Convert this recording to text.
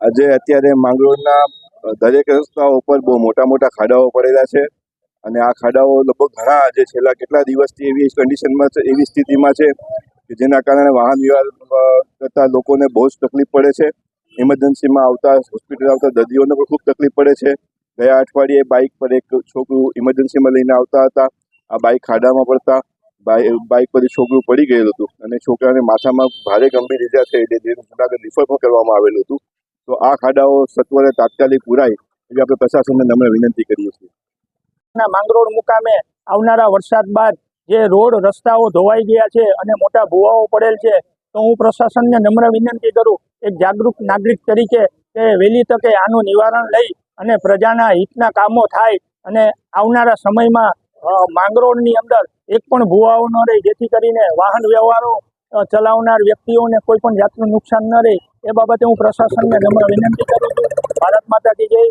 આજે અત્યારે માંગરોળના દરેક રસ્તાઓ ઉપર બહુ મોટા મોટા ખાડાઓ પડેલા છે અને આ ખાડાઓ લગભગ ઘણા આજે છેલ્લા કેટલા દિવસથી એવી કન્ડિશનમાં છે, એવી સ્થિતિમાં છે કે જેના કારણે વાહન વ્યવહાર કરતા લોકોને બહુ જ તકલીફ પડે છે. ઇમરજન્સીમાં આવતા હોસ્પિટલ આવતા દર્દીઓને પણ ખૂબ તકલીફ પડે છે. ગયા અઠવાડિયે બાઇક પર એક છોકરું ઇમરજન્સીમાં લઈને આવતા હતા. આ બાઇક ખાડામાં પડતા બાઇ- બાઇક પર છોકરું પડી ગયેલું હતું અને છોકરાને માથામાં ભારે ગંભીર ઇજા થઈ એટલે જુનાગઢ રિફર પણ કરવામાં આવેલું હતું. તો આ ખાડાઓ સત્વરે તાત્કાલિક પુરાય એવી આપણે પ્રશાસનને નમ્ર વિનંતી કરીએ છીએ. માંગરોળ મુકામે આવનારા વરસાદ બાદ જે રોડ, રસ્તાઓ ધોવાઈ ગયા છે અને મોટા ભૂવાઓ પડેલ છે, તો હું પ્રશાસનને નમ્ર વિનંતી કરું, એક જાગૃત નાગરિક તરીકે કે વહેલી તકે આનું નિવારણ લઈ અને પ્રજાના હિતના કામો થાય અને આવનારા સમયમાં માંગરોળની અંદર એક પણ ભૂવાઓ ન રહે, જેથી કરીને વાહન વ્યવહારો ચલાવનાર વ્યક્તિઓને કોઈ પણ જાતનું નુકસાન ન રહે, એ બાબતે હું પ્રશાસનને નમ્ર વિનંતી કરું છું. ભારત માતા કી જય.